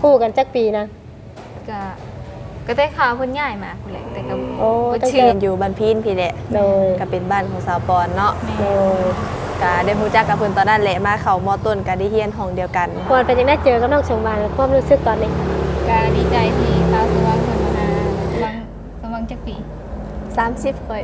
คู่กันจักปีนะ ก็ก็ได้ข่าวเพิ่นย้ายมาพุ่นแหละแต่ก็โอ้บ่ตั้งเชื่แต่อเรียนอยู่บ้านพีนพี่แหละโดยก็เป็นบ้านของสาวปอนเนาะแม่โดยก็ได้รู้จักกับเพิ่นตอนนั้นแหละมาเข้ามอต้นก็ได้เฮียนห้องเดียวกันควรเป็นยังได้เจอกับน้องสมบัติความรู้สึกตอนนี้ก็ดีใจที่สาวสว่างเพิ่นมาหาสว่างสว่างจักปี 30ค่อย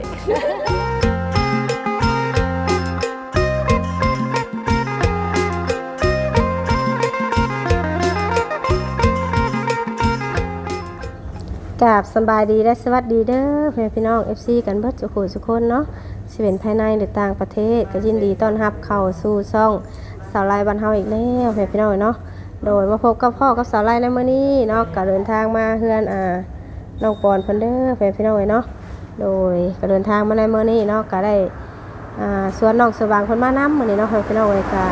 กราบสบายดีและสวัสดีเด้อเพื่อนพี่น้อง FC กันเบิดสุขสุกคนเนาะสิเป็นภายในหรือต่างประเทศก็ยินดีต้อนรับเข้าสู่ช่องสาวไลบ้านเฮาอีกแล้วเพื่อนพี่น้องเนาะโดยมาพบกับพ่อกับสาวไลในมื้อนี้เนาะก็เดินทางมาเฮือนอ่าน้องปอนเพิ่นเด้อเพื่อนพี่น้องเนาะโดยก็เดินทางมาในมื้อนี้เนาะก็ได้อ่าสวนน้องสว่างเพิ่นมานํมื้อนี้เนาะเพื่อนพี่น้องเอ้ยก็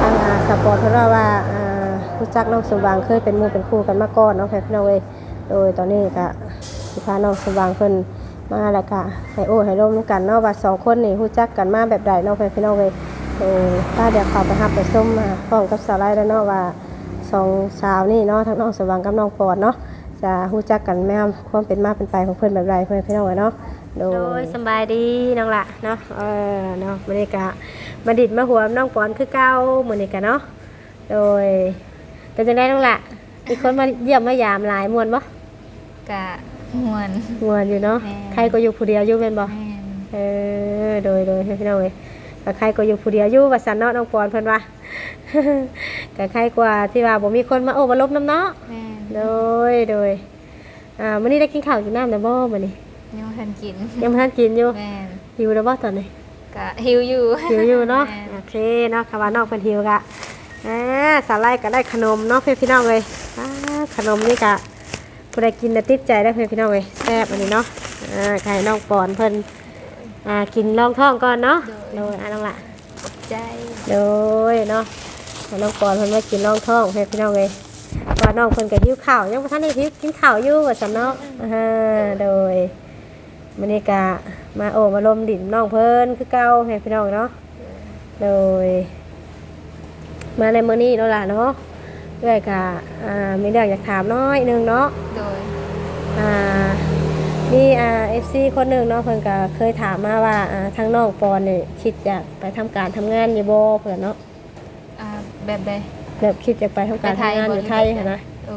ทางอ่าสปอร์ตเพิ่นว่าว่าอ่ารู้จักน้องสว่างเคยเป็นหมู่เป็นคู่กันมาก่อนเนาะเพื่อนพี่น้องเอ้ย โดยตอนนี้ก็สิพาน้องสว่างเพิ่นมาแล้วก็ให้โอ้ให้ร่มกันเนาะว่าสองคนนี่รู้จักกันมาแบบใดเนาะเพื่อนพี่น้องเลยเออถ้าเดี๋ยวขับไปหับไปส้มมาพร้อมกับสาวไล่แล้วเนาะว่าสองสาวนี่เนาะทั้งน้องสว่างกับน้องปอนเนาะจะรู้จักกันแม่ความเป็นมาเป็นไปของเพิ่อนแบบใดเพื่อนพี่น้องเลยเนาะโดยสบายดีน้องละเนาะเออเนาะมื้อนี้ก็มาดิดมาหัวน้องปอนคือเก่ามือนี้ก็เนาะโดยเป็นจังไดน้องละ มีคนมาเยี่ยมมายามหลายมวนบ่ก็ม่วนงวนอยู่เนาะ แม่นใครก็อยู่ผู้เดียวอยู่เป็นบ่ แม่นเออ โดยโดยให้พี่น้องเอ้ยก็ใครก็อยู่ผู้เดียวอยู่ว่าสันเนาะน้องปอนเพิ่นว่า ก็ใครกว่าที่ว่าบ่มีคนมาโอ้มาลบน้ำเนาะ แม่นโดยโดยอ่ามื้อนี้ได้กินข้าวกินน้ำแล้วบ่มื้อนี้ยังบ่ทันกินยังบ่ทันกินอยู่แม่นหิวแล้วบ่ตอนนี้ก็หิวอยู่ หิวอยู่เนาะ แม่โอเคเนาะค่ะว่าน้องเพิ่นหิวกะ อ่าสาไลก็ได้ขนมเนาะเพื่อนพี่น้องเลยอ่าขนมนี่กะผู้ใดกินแล้วติดใจได้อเพื่อนพี่น้องเลยแซ่บอันนี้เนาะอ่าใครน้องปอนเพิ่นอ่ากินรองท้องก่อนเนาะโดยอ่าน้องละใจโดยเนาะให้น้องปอนเพิ่นมากินรองท้องเพื่อนพี่น้องเลยว่าน้องเพิ่นก็หิวข้าวยังบ่ทันได้หิวกินข้าวอยู่ว่าซั่นเนาะอ่าโดยมื้อนี้กะมาโอ้มาลมดินน้องเพิ่นคือเก่าเพื่อนพี่น้องเนาะโดย มาในมื้อนี้เนาะล่ะเนาะเรื่อยกะอ่ามีเรื่องอยากถามน้อยหนึงเนาะโดยอ่ามีอ่า FC คนหนึงเนาะเพิ่นก็เคยถามมาว่าอ่าทางน้องปอนนี่คิดอยากไปทำการทำงานอยู่บ่เพิ่นเนาะอ่าแบบใด แบบคิดอยากไปทำการไปไทยทำงานบ่อยู่ไทยหันนะโอ้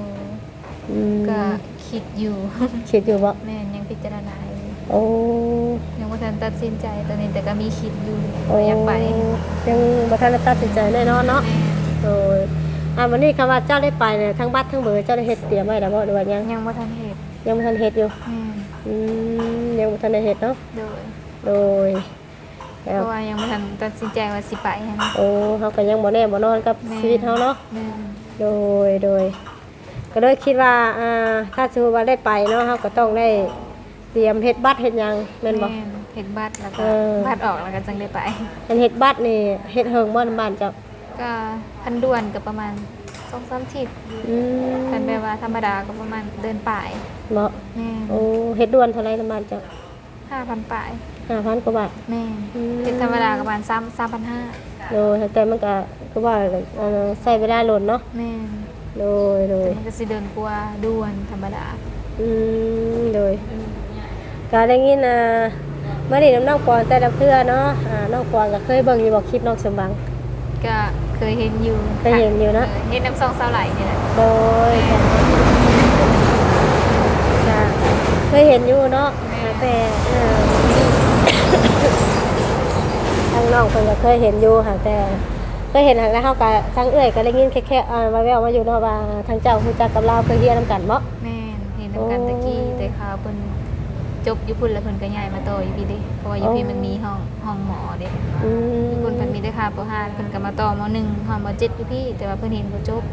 อืมก็คิดอยู่ คิดอยู่บ่แม่นยังพิจารณาอยู่ โอ้ยังบ่ทันตัดสินใจตอนนี้แต่ก็มีคิดอยู่โอ้ว่าอยากไปยังบ่ทันได้ตัดสินใจแน่นอนเนาะแม่นโดยอ่าวันนี้คำว่าเจ้าได้ไปเนี่ยทั้งบัตรทั้งเบอร์เจ้าได้เฮ็ดเตรียมไว้แล้วบ่หรือว่ายังยังบ่ทันเฮ็ดยังบ่ทันเฮ็ดอยู่แม่นอืมยังบ่ทันได้เฮ็ดเนาะโดยโดยเพแล้วราะว่ายังบ่ทันตัดสินใจว่าสิไปหันโอ้เฮาก็ยังบ่แน่บ่นอนกับแม่ชีวิตเฮาเนาะแม่นโดยโดยก็เลยคิดว่าอ่าถ้าสมมุติว่าได้ไปเนาะเฮาก็ต้องได้ เตรียมเฮ็ดบัตรเฮ็ดหยังแม่นบ่เฮ็ดบัตรแล้วก็เออ บัตรออกแล้วก็จังได้ไป อันเฮ็ดบัตรนี่เฮ็ดเฮิงบ่ในบ้านเจ้าก็พันด่วนก็ประมาณ2-3ทิศอืมคันแบบว่าธรรมดาก็ประมาณเดินป่ายเนาะแม่โอ้เฮ็ดด่วนเท่าไหร่ในบ้านเจ้า5,000ป่าย5,000กว่าบาท แม่อืมเฮ็ดธรรมดาก็ประมาณ3 3,500โดยแต่มันก็คือว่าเอ่อใช้เวลาโลดเนาะแม่โดยโดยมันก็สิเดินกว่าด่วนธรรมดาอืมโดย ก็ได้ยินอ่าเมื่อนี้น้ำน้องปอนแต่ละเพื่อเนาะอ่าน้องปอนก็เคยเบิ่งอยู่บอกคลิปน้องสมบัง ก็เคยเห็นอยู่เคยเห็นอยู่นะเเห็นน้ำซองสาวไหลนี่แหละโดยก็เคยเห็นอยู่เนาะแต่เอ่อทางน้องเพิ่นก็เคยเห็นอยู่ค่ะแต่เคยเห็นหางแล้วเฮาก็ทั้งเอื้อยก็ได้ยินแค่ๆอ่ามาแววมาอยู่เนาะว่าทางเจ้ารู้จักกับเราเคยเรียนนํกันบ่แม่นเห็นน้ำกันตะกี้โอ้แต่เขาวเพิ่น จบอยู่พุ่นแล้วเพิ่นก็ย้ายมาต่ออยู่พี่เด้เพราะว่าอยู่พี่อ๋อมันมีห้องห้องหมอเด้อืมอยู่พุ่นเพิ่นมีแต่ค่าปห้าเพิ่นก็มาต่อมหนึ่งห้องมเจ็ดอยู่พี่ แต่ว่าเพิ่นเห็นบ่จบ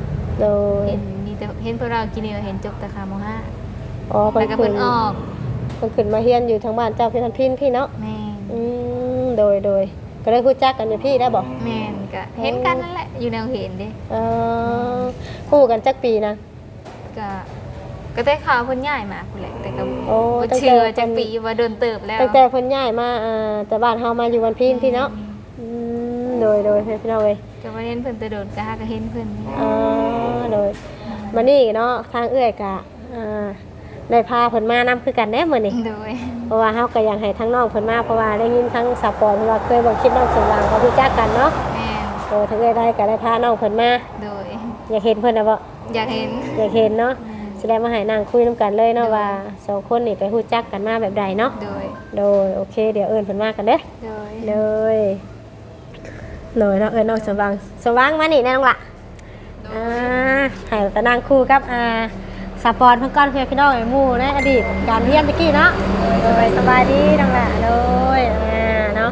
โดยเห็นมีแต่เห็นพวกเรากินเดียวเห็นจบแต่ค่ามห้าอ๋อเพิ่แล้วนก็ขึ้เพิ่นนออกเพิ่นขึ้นมาเฮียนอยู่ทางบ้านเจ้าพี่ทันพินพี่เนาะแม่นอืมโดยโดยก็ได้รู้จักกันอยู่พี่ได้บอกแม่นก็เห็นกันนั่นแหละอยู่แนวเห็นเด้เออคู่กันจักปีนะก็ ก็ได้ข่าวเพิ่นย้ายมาพุ่นแหละแต่ก็โอ้บ่ตั้งแต่ เชื่อจักปีว่าโดนเติบแล้วตั้งแต่เพิ่นย้ายมาอ่าแต่บ้านเฮามาอยู่วันพินพี่เนาะอืมโดยโดยให้พี่น้องเอ้ยก็มาเห็นเพิ่นแต่โดนก็หาก็เห็นเพิ่นนี่อ่าโดยบัดนี้เนาะทางเอื้อยก็อ่าได้พาเพิ่นมานํคือกันแน่มื้อนี้ โดยเพราะว่าเฮาก็อยากให้ทั้งน้องเพิ่นมาเพราะว่าได้ยินทั้งสาวปอนเพิ่นว่าเคยเบิ่งคลิปน้องสว่างเขารู้จักกันเนาะแม่นโอ้ถ้าเอื้อยได้ก็ได้พาน้องเพิ่นมาโดย อยากเห็นเพิ่นน่ะบ่อยากเห็นอยากเห็นเนาะ สิได้มาให้นางคุยนํกันเลยเนาะว่าสองคนนี่ไปรู้จักกันมาแบบใดเนาะโดย โดยโอเค เดี๋ยวเอิ้นเพิ่นมากันเด้อโดยเลยเลยเนาะเอิญน้องสว่างสว่างมานี่แน่น้องละอ่าให้ตะนางคู่กับอ่าสปอร์ตเพื่อนก้อนเพื่อนพี่น้องไอ้หมู่ในอดีตการเรียนตะกี้เนาะสบายสบายดีน้องละเลยอ่าเนาะ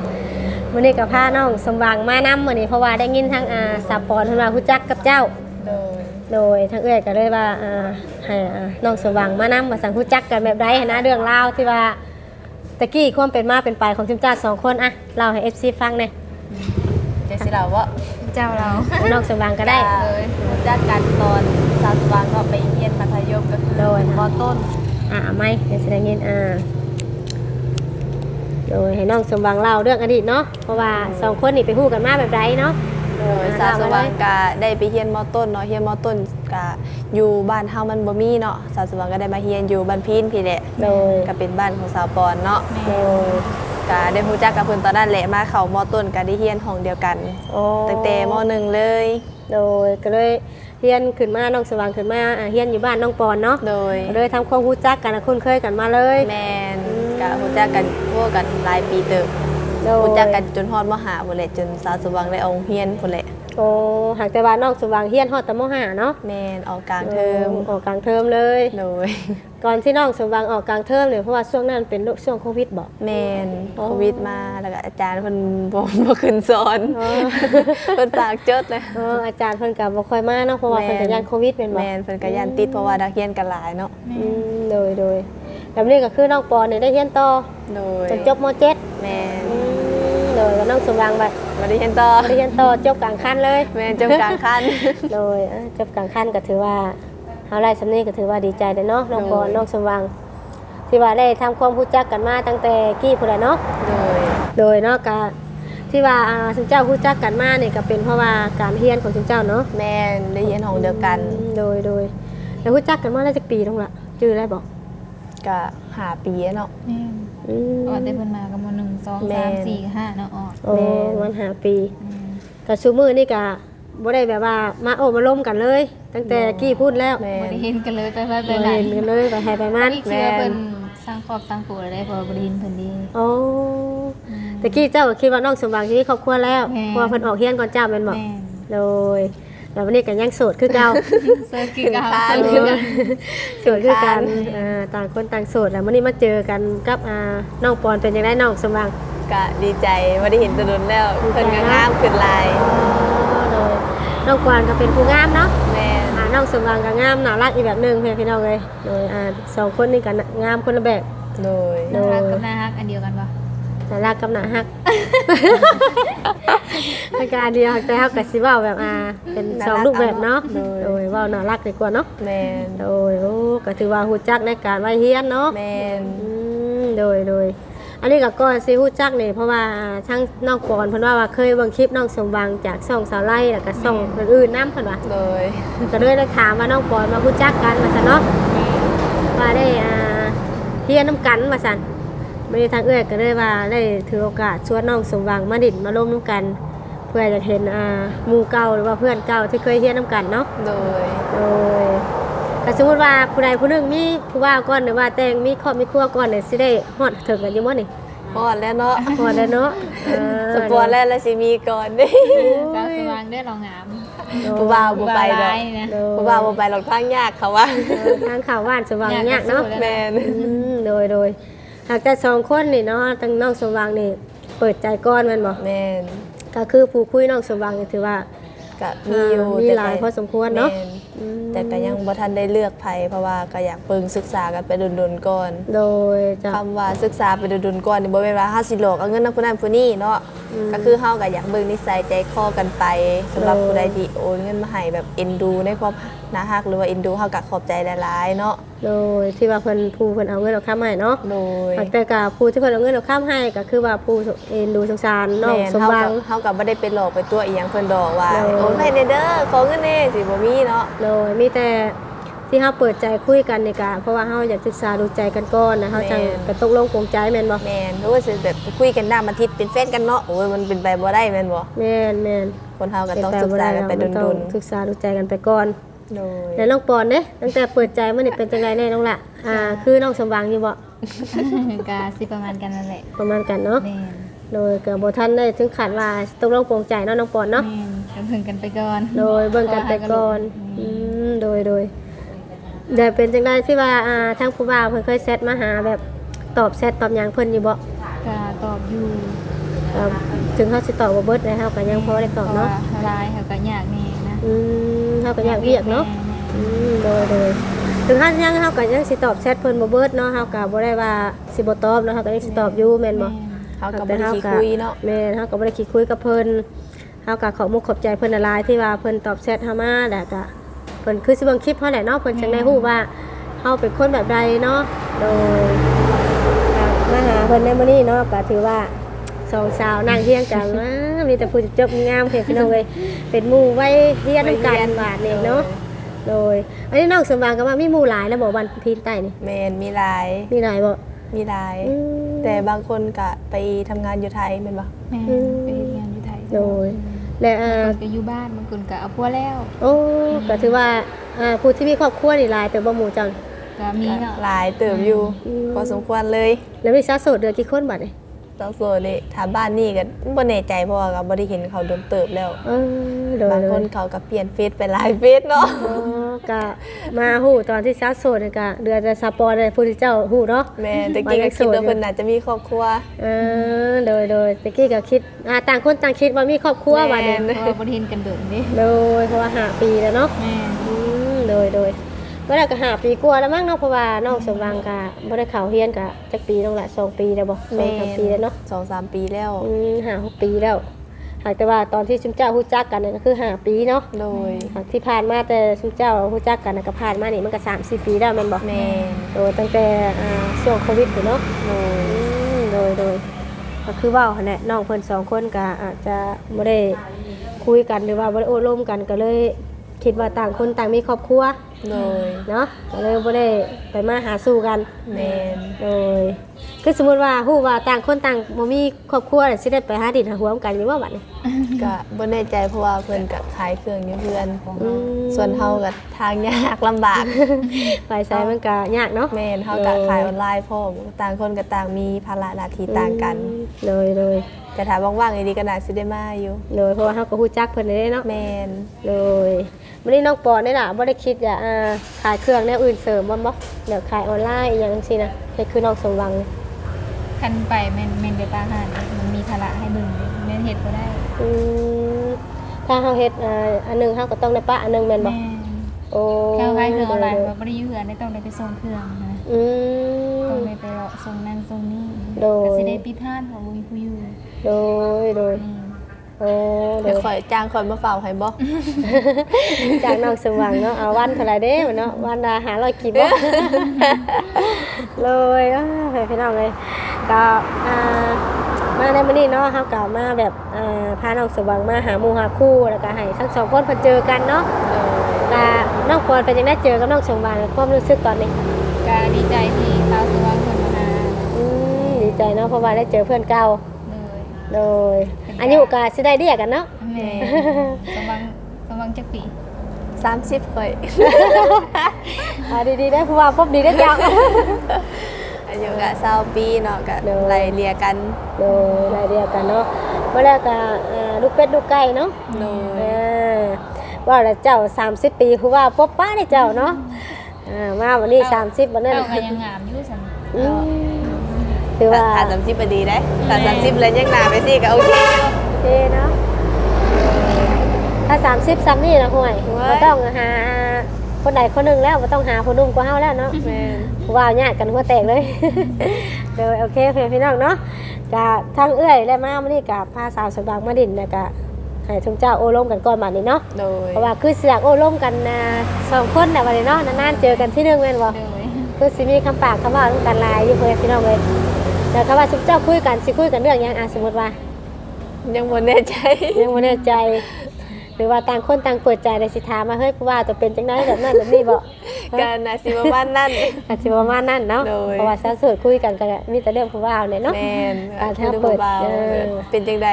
มื้อนี้กับพาน้องสมหวังมานำมื้อนี้เพราะว่าได้ยินทั้งอ่าสปอร์ตเพิ่นว่าฮู้จักกับเจ้า โดยโดยทั้งเอื้อยก็เลยว่าอ่าให้อ่าน้องสว่างมานำมาสั่งฮู้จักกันแบบใดหั้นนะเรื่องราวที่ว่าตะกี้ความเป็นมาเป็นไปของทีมชาติสองคนอะเล่าให้ FC ฟังหน่อยเจสิเราว่าเจ้าเราน้องสว่างก็ได้ เลยรู้จักกันตอนสาวสว่างก็ไปเรียนมัธยมก็คือโดย มต้นอ่าไม่เดี๋ยวแสดงเงินอ่าโดยให้น้องสมหวังเล่าเรื่องอดีตเนาะเพราะว่าสองคนนี่ไปพูดกันมาแบบไรเนาะ โดยสาวสว่างก็ได้ไปเรียนมต้นเนาะเรียนมต้นก็อยู่บ้านเฮามันบ่มีเนาะสาวสว่างก็ได้มาเรียนอยู่บ้านพีนพี่แหละโดยก็เป็นบ้านของสาวปอนเนาะโดยก็ได้รู้จักกับเพิ่นตอนนั้นแหละมาเข้ามต้นก็ได้เรียนห้องเดียวกันโอ้ตั้งแต่มหนึ่งเลย โดยก็เลยเฮียนขึ้นมา น้องสว่างขึ้นมาอ่าเฮียนอยู่บ้านน้องปอนเนาะ โดยก็เลยทำความรู้จักกันคุ้นเคยกันมาเลย แมนก็รู้จักกันพวกกันหลายปีเติบโดย รู้จักกันจนฮอดมหาพุ่นแหละจนสาวสว่างได้เอาเฮียนพุ่นแหละโอ้หากแต่ว่าน้องสว่างเฮียนฮอดแตะมห้าเนาะแมนออกกลางเทอมออกกลางเทอมเลยโดยก่อนที่น้องสว่างออกกลางเทอมเลยเพราะว่าช่วงนั้นเป็นช่วงโควิดบอกแมนอ๋อโควิดมาแล้วก็อาจารย์เพิ่นบ่บ่ขึ้นสอนอ๋อเพิ่นปากจดเลยเอออาจารย์เพิ่นก็บ่ค่อยมาเนาะเพราะว่าแม่เพิ่นนก็ยันโควิดเป็นบ่แมนเพิ่นก็ยันติดเพราะว่านักเรียนกันหลายเนาะอืมโดยโดยแบบนี้ก็คือน้องปอเนี่ยได้เรียนต่อโดยจนจบม .7 แมน อืมโดยก็น้องสว่างบัดบ่ได้เรียนต่อได้เรียนต่อจบกลางคันเลยแมนจบกลางคันโดยเอ้อจบกลางคันก็ถือว่าเฮาได้สำนี้ก็ถือว่าดีใจเด้อเนาะน้องปอโดยน้องสว่างที่ว่าได้ทำความรู้จักกันมาตั้งแต่กี้พุ่นแหละเนาะ โดยโดยเนาะก็ที่ว่าอ่าสินเจ้ารู้จักกันมาเนี่ยก็เป็นเพราะว่าการเรียนของสินเจ้าเนาะแมนได้เรียนห้องเดียวกันอืมโดยโดยแล้วรู้จักกันมาได้จักปีต้องละจื่อได้บอก ก็หาปีแล้วเนาะ แม่น อืมออกได้เพิ่นมากันมาหนึ่งสองแม่ สามสี่ห้าเนาะออกโอ้แม่นมันหาปีอืมกับซูมือนี่ก็บ่ได้แบบว่ามาโอ้มาล้มกันเลย ตั้งแต่กี้พูดแล้วแมบ่นได้เห็นกันเลยไปไปไปบ่ไหนเห็นกันเลยไปให้ไปมันนี่คือว่าเพิ่นสร้างครอบสร้างครัวได้เพอบ่ได้เห็นเพิ่นดี โอ้อืมตะกี้เจ้าก็คิดว่าน้องสมหวังที่มีครอบครัวแล้วแม่ เพราะว่าเพิ่นออกเฮียนก่อนเจ้าแม่นบอกแม่นโดย แล้ววันนี้ก็ยังโสดคือเก่าเซอร์กิกาขึ้นคานเซอร์กิกาโสดคือกันอ่าต่างคนต่างโสดแล้ววันนี้มาเจอกันกับอ่าน้องปอนเป็นยังไงน้องสมหวังก็ดีใจว่าได้เห็นตัวดนแล้วดีใจเพิ่นก็เนาะงามขึ้นหลายโดยน้องกวางก็เป็นผู้งามเนาะแม่นอ่าน้องสมหวังก็งามน่ารักอีกแบบหนึงเพื่อนพี่น้องเลยโดยอ่าสองคนนี่ก็งามคนละแบบโดยโดน่ายรักกับน่ารักอันเดียวกันปะ น่ารักกับหนาฮักเป็นการเดียวแต่ฮักกับสิเว้าแบบอ่าเป็นสองรูปแบบเนาะโดยเว้าน่ารักดีกว่าเนาะแม่นโดยโอ้ก็ถือว่าฮู้จักในการไว้เฮียนเนาะแม่นอืมโดยโดยอันนี้ก็ก็สิฮู้จักนี่เพราะว่าทั้งน้องปอนเพิ่นว่าว่าเคยเบิ่งคลิปน้องสมหวังจากช่องสาวไล่แล้วก็ช่องอื่นๆนำเพิ่นว่าโดยก็เลยได้ถามว่าน้องปอนมารู้จักกันมาสันเนาะว่าได้อ่าเฮียนน้ำกันมาสัน ไม่ได้ทางเอื้อยก็เลยว่าได้ถือโอกาสชวนน้องสมหวังมาดิ่นมาร่วมน้ำกัน เพื่อจะเห็นอ่าหมู่เก่าหรือว่าเพื่อนเก่าที่เคยเฮียนน้ำกันเนาะโดย โดยก็สมมติว่าผู้ใดผู้หนึ่งมีผู้ว่าก่อนหรือว่าแต่งมีครอบมีครัวก่อนเนี่ยสิได้ฮอดถึงกันอยังมั้นี่พอดแล้วเนาะฮอดแล้วเนาะเออสปอร์ตแล้วแล้วสิมีก่อนเด้สาวสว่างได้รองงามผู้บ่าวบ่ไปดอกร้ายนะโดยผู้บ่าวบ่ไปหรอกทางยากเขาว่าเออทางข่าวว่านสมหวังยากเนาะแม่น อืมโดยโดย หากแต่สองคนนี่เนาะทั้งน้องสมหวังนี่เปิดใจก้อนแมันบอกแม่นก็คือผู้คุยน้องสมหวังนี่ถือว่าก็มีอยู่อ่ามีหลายพอสมควรเนาะแม่อืมแต่ก็ยังบ่ทันได้เลือกไผเพราะว่าก็อยากเปิงศึกษากันไปดนๆก่อนโดยจะ คำว่าศึกษาไปดนๆก่อนนี่บ่แม่นว่าเฮาสิหลอกเอาเงินนำผู้นั้นผู้นี้เนาะอืมก็คือเฮาก็อยากเบิ่งนิสัยใจคอกันไปสำหรับโดยผู้ใดที่โอนเงินมาให้แบบเอ็นดูในความ น่าฮักหรือว่าเอ็นดูเฮาก็ขอบใจหลายๆเนาะ โดยที่ว่าเพิ่นผู้เพิ่นเอาเงินเอาข้ามให้เนาะโดยหากแต่กับผู้ที่เพิ่นเอาเงินเอาข้ามให้ก็คือว่าผู้เอ็นดูสงสารน้องแม่นสมเฮาหวัก็งเฮาก็บ่ได้ไปหลอกไปตัวอีหยังเพิ่นดอกว่าโดยโอนให้แน่เด้อขอเงินแน่สิบ่มีเนาะโดยมีแต่ที่เฮาเปิดใจคุยกันนี่ก็เพราะว่าเฮาอยากศึกษาดูใจกันก่อนนะเฮาจังก็ตกลงปลงใจแม่นบ่แม่นโอ้ยสิแบบไปคุยกันหน้ามันทิศเป็นแฟนกันเนาะโอ้ยมันเป็นไปบ่ได้แม่นบ่แม่นแม่นคนเฮาก็ต้องศึกษากันไปมัดต้องนศึกษาดูใจกันไปก่อนๆ โดยแล้วน้องปอนเด้ตั้งแต่เปิดใจมานี่เป็นจังไดแน่น้องล่ะอ่าคือน้องสมหวังอยู่บ่กาสิประมาณกันนั่นแหละประมาณกันเนาะแม่นโดยก็บ่ทันได้ถึงขั้นว่าตกลงปลงใจเนาะน้องปอนเนาะ แม่นก็เพิ่งกันไปก่อน โดยเบิ่งกันไปก่อนอืมโดยโดยเดี๋ยวเป็นจังไดที่ว่าอ่าทางผู้บ่าวเพิ่นเคยแชทมาหาแบบตอบแชทตอบหยังเพิ่นอยู่บ่ก็ตอบอยู่ก็ถึงเฮาสิตอบบ่เบิดได้เฮาก็ยังพอได้ตอบเนาะ พรว่ลายเขาก็ยากแน่นะ อืมเฮาก็อยากเรียกเนาะอืมโดยโดยถึงขั้นยังเฮาก็ยังสิตอบแชทเพิ่นบ่เบิดเนาะเฮาก็บ่ได้ว่าสิบ่ตอบเนาะเฮาก็ยังสิตอบอยู่แม่นบ่เฮาก็บ่ได้ขี้คุยเนาะแม่นเฮาก็บ่ได้ขี้คุยกับเพิ่นเฮาก็ขอมุกขอบใจเพิ่นหลายๆที่ว่าเพิ่นตอบแชทเฮามาแล้วก็เพิ่นคือสิเบิ่งคลิปเฮาแหละเนาะเพิ่นจังได้ฮู้ว่าเฮาเป็นคนแบบใดเนาะโดยก็มาหาเพิ่นในมื้อนี้เนาะก็ถือว่าสองสาวนั่งเฮียงกันว้ามีแต่ผู้จบงามเพิ่นพี่น้องเอ้ย เป็นหมู่ไว้เฮียนนำกันบาดนี้เนาะโดยอันนี้น้องสมบังก็ว่ามีหมู่หลายแล้วบอกวันพีนใต้นี่แม่นมีหลายมีหลายบ่มีหลายอืมแต่บางคนก็ไปทำงานอยู่ไทยแม่นบ่แม่นอืมไปเฮ็ดงานอยู่ไทยโดยและอ่าบางคนก็อยู่บ้านบางคนก็เอาพัวแล้ว โอ้ก็ถือว่าอ่าผู้ที่มีครอบครัวนี่หลายแต่บ่หมู่จังก็มีเนาะหลายเติบอยู่อืมพอสมควรเลย แล้วมีสาวโสดเดือนกี่คนบัดนี่ ต้องโซนี่ถามบ้านนี่ก็บ่แน่ใจเพราะว่าก็บ่ได้เห็นเขาโดนเติบแล้วเออโดยบางโดคยนเขาก็เปลี่ยนเฟซไปหลายเฟซเนาะอ๋อก็มาฮู้ตอนที่สาวโสดนี่ก็เดือนจะสปอร์เลยผู้ที่เจ้าฮู้เนาะแม่ตะกี้ก็คิดว่าเพิ่นน่าจะมีครอบครัวเออโดยโดยตะกี้ก็คิดอ่าต่างคนต่างคิดว่ามีครอบครัวบัดนี้แม่เพราะว่าบ่ได้เห็นกันโดนเด้โดยเพราะว่าห้าปีแล้วเนาะแม่นอืมโดยโดย ก็ได้ก็หาปีกว่าแล้วมั้งเนาะเพราะว่าน้องสมรังกะบ่ได้เข้าเรียนกะจักปีน้องละสองปีแล้วบ่สองแม่สามปีแล้วเนาะสองสามปีแล้วอืมห้าหกปีแล้วหากแต่ว่าตอนที่ชุมเจ้าฮู้จักกันเนี่ยก็คือห้าปีเนาะโดยหากที่ผ่านมาแต่ชุมเจ้าฮู้จักกันน่ะก็ผ่านมานี่มันก็3 4ปีแล้วแม่นบ่แม่นโดยตั้งแต่อ่าช่วงโควิดอยู่เนาะโดยอืมโดยโดยก็คือเว้าหั่นแหละน้องเพิ่นสองคนก็อาจจะบ่ได้คุยกันหรือว่าบ่ได้โอ้ร่มกันก็เลย คิดว่าต่างคนต่างมีครอบครัว โดย เนาะก็เลยบ่ได้ไปมาหาสู่กันแม่น โดยคือสมมุติว่าฮู้ว่าต่างคนต่างบ่มีครอบครัวแล้วสิได้ไปหาดินหาหัวกันอยู่ว่าบัดนี้ ก็บ่แน่ใจเพราะว่าเพิ่นก็ขายเครื่องอยู่เพื่อนอืมส่วนเฮาก็ทางยากลำบาก ไปใช้มันก็ยากเนาะ แม่นเฮาก็ขายออนไลน์พร้อมต่างคนก็ต่างมีภาระหน้าที่ต่างกัน เลยเลยแต่ถ้าว่างๆอีดีก็น่าสิได้มาอยู่ เลยเพราะว่าเฮาก็ฮู้จักเพิ่นได้เนาะแม่นเลย วันนี้น้องปอนี่ล่ะบ่ได้คิดอยากอ่าขายเครื่องแนวอื่นเสริมบ่บ่เดี๋ยวขายออนไลน์อีหยังจังซี่นะเฮ็ดคือน้องสมหวังเลยคันไปแม่นแม่นไปตาหารมันมีภาระให้เบิ่งเด้แม่นเฮ็ดบ่ได้อืมถ้าเฮาเฮ็ดอ่าอันหนึงเฮาก็ต้องได้ปะอันหนึงแม่นบ่แม่นโอ้แค่ขายเครื่องออนไลน์โดบ่ได้อยู่เฮือนได้ต้องได้ไปส่งเครื่องนะอืต้องมได้ไปเลาะส่งนั่นส่งนี่โดยก็สิได้ปิดห้านเพราะบ่มีผู้อยู่โดยโดยนี่ โอ้โดเดี๋ยวยข่อยจ้างข่อยมาเฝ้าให้บ่จากน้องสว่างเนาะเอาวันเท่าไหรเด้วเนาะวันละหาร้อยกี่บ่เลยอ้าวให้พี่น้องเลยก็อ่ามาในมื้อนี้เนาะเฮาก็มาแบบอ่าพาน้องสว่างมาหาหมู่หาคู่แล้วก็ให้ทั้งสองคนเพิ่นเจอกันเนาะก็น้องปอนเป็นจังได๋เจอกับน้องสว่างความรู้สึกตอนนี้ก็ดีใจที่สาวสว่างเพิ่นมาหาอืมดีใจเนาะเพราะว่าได้เจอเพื่อนเก่าเลย โดยอายุก็สิได้เรียกกันเนาะแม่สว่างสว่างจักปี30ข่อยอ่าดีๆได้เพราะว่าพบดีได้อเจ้าอายุก็20ปีเนาะก็โดยไล่เลี่ยกันโดยรายเดียวกันเนาะเมื่อแรกก็อ่าลูกเป็ดลูกไก่เนาะโดเอยอว่าแล้วเจ้า30ปีคือว่าป๊บป้าได้เจ้าเนาะอ่ามาวันนี้30วันนั้นเจ้าก็ยังงามอยู่ซั่น อืมถือว่าถ้าสามสิบพอดีได้ถ้าสามสิบแล้วยังหนาไปสิก็โอเคโอเคเนาะถ้า30ซ้ำนี่นะห่วยห่วยบ่ต้องหาคนใดคนหนึ่งแล้วบ่ต้องหาคนหนุ่มกว่าเฮาแล้วเนาะแม่นว่าวญาติกันหัวแตกเลยเดี๋ยวโอเคเพื่อนพี่น้องเนาะกะทั้งเอื้อยและมาวันนี้กับพาสาวสว่างมาดินนะกะให้ทุกเจ้าโอ้ล้มกันก่อนบัดนี้เนาะโดยเพราะว่าคือเสียงโอ้ล้มกันนะสองคนแต่ะวันนี้เนาะนานๆเจอกันที่หนึงแม่นบ่เลยคือสิมีคำปากคำว่าร่วมกันหลายอยู่เพื่อนพี่น้องเลย แต่คำว่าทุกเจ้าคุยกันสิคุยกันเรื่องหยังอะสมมติว่า ยังบ่แน่ใจ ยังบ่แน่ใจรือว่าต่างคนต่างเปิดใจในสิถามมาเฮ้ยผู้ว่าตัวเป็นจังไดแบบนั้นแบบนี้บ่ก็น่าสิประมาณนั้น อาจจะประมาณนั้นเนาะโดย เพราะว่าสาวโสดคุยกันก็มีแต่เรื่องผู้ว่าเนี่ยเนาะ แม่นอ่าถ้าคือเปิดเบาเออ ๆเป็นจังใด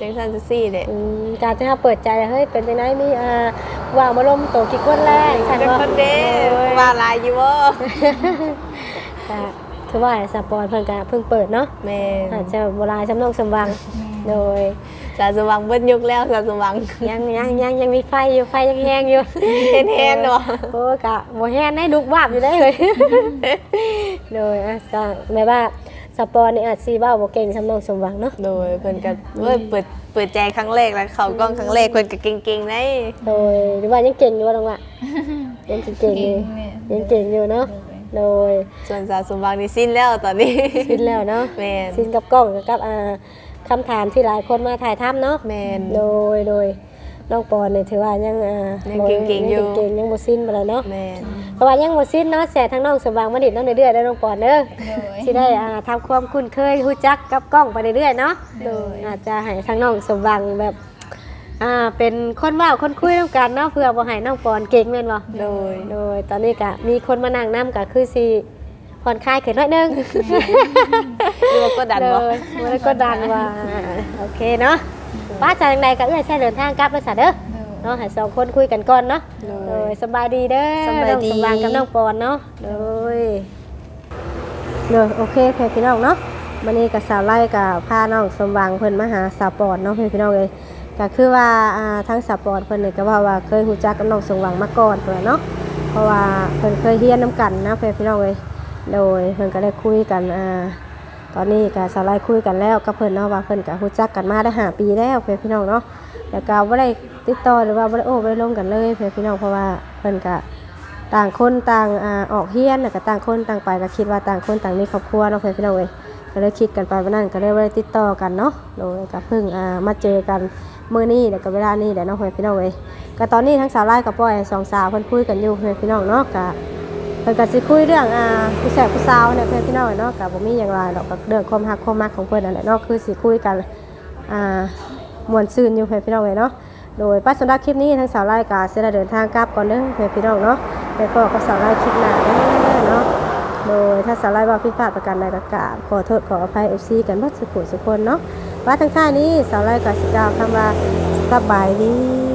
จังซั่นจังซี่แหละอืมการที่เราเปิดใจเฮ้ยเป็นจังไดมีอ่าว่ามาลมโตกี่คนแรกใช่เป็นบ่คนเด้โดยว่าหลายอยู่บ่ก็ คือว่าสปอนเพิ่นก็เพิ่งเปิดเนาะแม่นอาจจะโบราณสำนองสมวังโดยสาวสว่างเบิดยุคแล้วสาวสว่างยังยังยังยังมีไฟอยู่ไฟยังแห้งอยู่เห็นแห้งเนาะโอ้กะบ่แห้งได้ลุกวาบอยู่ได้เลยโดยอะก็แม่ว่าสปอนนี่อาจสิเว้าบ่เก่งสำนองสมหวังเนาะโดยเพิ่นก็เว้ยเปิดเปิดใจครั้งแรกแล้วเข้ากล้องครั้งแรกเพิ่นก็เก่งๆได้โดยหรือว่ายังเก่งอยู่ว่าลงว่ายังเก่งอยู่ยังเก่งอยู่เนาะ โดยส่วนสาวสว่างนี่สิ้นแล้วตอนนี้ สิ้นแล้วเนาะแม่นสิ้นกับกล้องกับอ่าคำถามที่หลายคนมาถ่ายทำเนาะแม่นโดยโดยน้องปอนเนี่ยถือว่ายังอ่ายังบ่เก่งๆอยู่ยังเก่งๆยังบ่สิ้นไปเลยเนาะแม่นเพราะว่ายังบ่สิ้นเนาะแสทั้งน้องสว่างมาดิดน้องเรื่อยๆได้อน้องปอนเด้อโดยสิได้อ่าทำความคุ้นเคยรู้จักกับกล้องไปเรื่อยๆเนาะโดยอาจจะให้ทั้งน้องสว่างแบบ อ่าเป็นคนเว้าคนคุยนํกันเนาะเพื่อบ่ให้น้องปอนเก่งแม่นบ่โดย โดยตอนนี้ก็มีคนมานั่งนํก็คือสิผ่อนคลายขึ้นหน่อยหนึงหรือว่ากดดันบ่เลยมันก็ดันว่าโอเคเนาะป้าจากไหนก็เอื้อใช้เดินทางกลับแล้วซะเด้อโดยเนาะให้สองคนคุยกันก่อนเนาะโดโดยยสบายดีเด้อสบายดีน้องสำรางกับน้องปอนเนาะโดยเด้อโอเคเพื่อนพี่น้องเนาะวันนี้กับสาวไล่กับพาน้องสมหวังเพิ่นมาหาสาวปอนเนาะเพื่อนพี่น้องเลย ก็คือว่าทั้งสาวปอนเพิ่นนี่ก็ว่าว่าเคยรู้จักกับน้องสมหวังมาก่อนเพิ่นเนาะเพราะว่าเพิ่นเคยเฮียนน้กันนะเพื่อนพี่น้องเลยโดยเพิ่นก็ได้คุยกันอ่าตอนนี้กับสาวไลคุยกันแล้วกับเพิ่นเนาะว่าเพิ่นกับรู้จักกันมาได้ห้าปีแล้วเพื่อนพี่น้องเนาะแล้วก็บ่ได้ติดต่อหรือว่าบ่ได้โอ้บ่ได้ลงกันเลยเพื่อนพี่น้องเพราะว่าเพิ่นก็ต่างคนต่างออกเฮียนแล้วก็ต่างคนต่างไปก็คิดว่าต่างคนต่างมีครอบครัวเนาะเพื่อนพี่น้องเอ้ยก็เลยคิดกันไปวันนั้นก็เลยบ่ได้ติดต่อกันเนาะโดยก็เพิ่งมาเจอกัน มื้อนี้แล้วก็เวลานี้แหละเนาะเพื่อนพี่น้องเอ้ยก็ตอนนี้ทั้งสาวไล่กับปอยสองสาวเพิ่นคุยกันอยู่เพื่อนพี่น้องเนาะก็เพิ่นก็สิคุยเรื่องอ่าผู้แสบผู้สาวเนี่ยเพื่อนพี่น้องเนาะก็บ่มีหยังหลายหรอกก็เรื่องความรักความมักของเพิ่อนนั่นแหละเนาะคือสิคุยกันอ่ามวนซื่นอยู่เพื่อนพี่น้องเลยเนาะโดยป้าสำหรับคลิปนี้ทั้งสาวไล่ก็สิได้เดินทางกลับก่อนเด้อเพื่อนพี่น้องเนาะไปพบกับสาวไล่คลิปหน้าเด้อเนาะโดยถ้าสาวไล่ว่าผิดพาดประการใดก็กาบขอโทษขออภัย FC กันเบิดสุขสุขคนเนาะ ว่าทั้งค่ายนี้สาวไล่ก็สิกล่าวคำว่าสบายดี